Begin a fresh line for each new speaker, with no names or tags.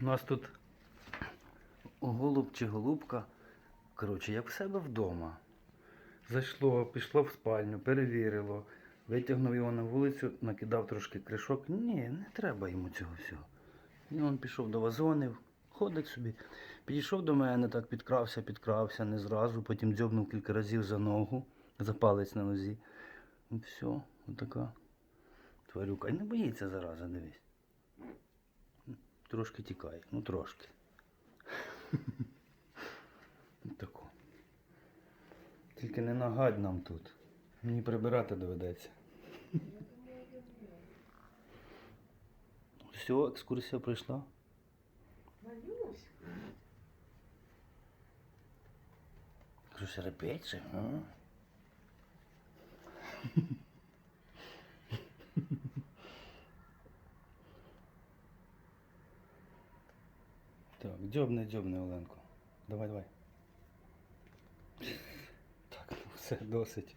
У нас тут голуб чи голубка. Коротше, як в себе вдома. Зайшло, пішло в спальню, перевірило, витягнув його на вулицю, накидав трошки кришок. Ні, не треба йому цього всього. І він пішов до вазонів, ходить собі. Підійшов до мене, так підкрався, підкрався, не зразу, потім дзьобнув кілька разів за ногу, за палець на нозі. І все, отака тварюка. І не боїться зараза, дивись. Трошки тікає, ну трошки. Тако. Тільки не нагадь нам тут. Мені прибирати доведеться. Все, екскурсія пройшла.
Валюсь,
Щось репетше, а? Так, дьобне, дьобне, Оленко. Давай, давай. Так, ну все, досить.